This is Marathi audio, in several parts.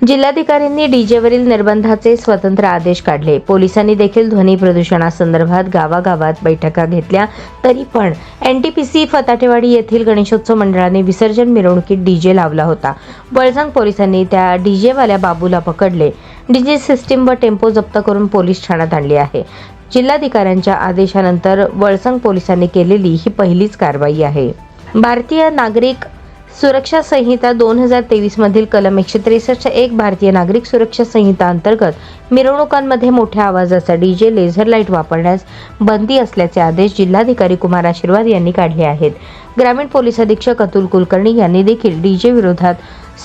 जिल्हाधिकाऱ्यांनी डीजेवरील निर्बंधाचे स्वतंत्र आदेश काढले. पोलिसांनी देखील ध्वनी प्रदूषणासंदर्भात गावागावात बैठका घेतल्या तरी पण N T P C Fatatewadi येथील गणेशोत्सव मंडळाने विसर्जन मिरवणुकीत डीजे लावला होता. बळजंग पोलिसांनी त्या डीजेवाल्या बाबूला पकडले. डीजे सिस्टीम व टेम्पो जप्त करून पोलीस ठाण्यात आणली आहे. जिल्हाधिकाऱ्यांच्या आदेशानंतर वळसंग पोलिसांनी केलेली ही पहिलीच कारवाई आहे. भारतीय नागरिक सुरक्षा संहिता दोन हजार तेवीस मधील कलम एकशे त्रेसष्ट एक भारतीय नागरिक सुरक्षा संहिता अंतर्गत मिरवणुकांमध्ये मोठ्या आवाजाचा डीजे लेझर लाइट वापरण्यास बंदी असल्याचे आदेश जिल्हाधिकारी कुमार आशीर्वाद यांनी काढले आहेत. ग्रामीण पोलीस अधीक्षक अतुल कुलकर्णी यांनी देखील डीजे विरोधात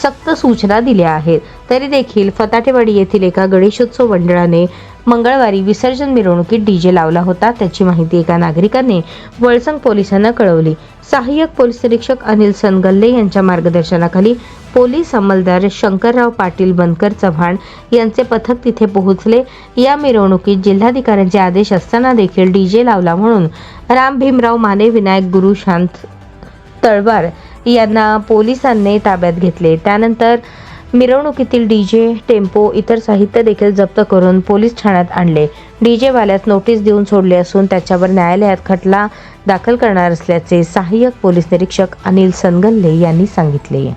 सक्त सूचना दिल्या आहेत. तरी देखील फताटेवाडी येथील एका गणेशोत्सव मंडळाने मंगळवारी विसर्जन मिरवणुकीत डीजे लावला होता. त्याची माहिती एका नागरिकाने वळसंग पोलिसांना कळवली. सहाय्यक पोलीस निरीक्षक अनिल सनगल्ले यांच्या मार्गदर्शनाखाली पोलीस अंमलदार शंकरराव पाटील बनकर चव्हाण यांचे पथक तिथे पोहोचले. या मिरवणुकीत जिल्हाधिकाऱ्यांचे आदेश असताना देखील डीजे लावला म्हणून राम भीमराव माने विनायक गुरु शांत तळवार यांना पोलिसांनी ताब्यात घेतले. त्यानंतर मिरवणुकीतील डीजे टेम्पो इतर साहित्य देखील जप्त करून पोलीस ठाण्यात आणले. डीजे वाल्यास नोटीस देऊन सोडले असून त्याच्यावर न्यायालयात खटला दाखल करणार असल्याचे सहाय्यक पोलीस निरीक्षक अनिल सनगल्ले यांनी सांगितले.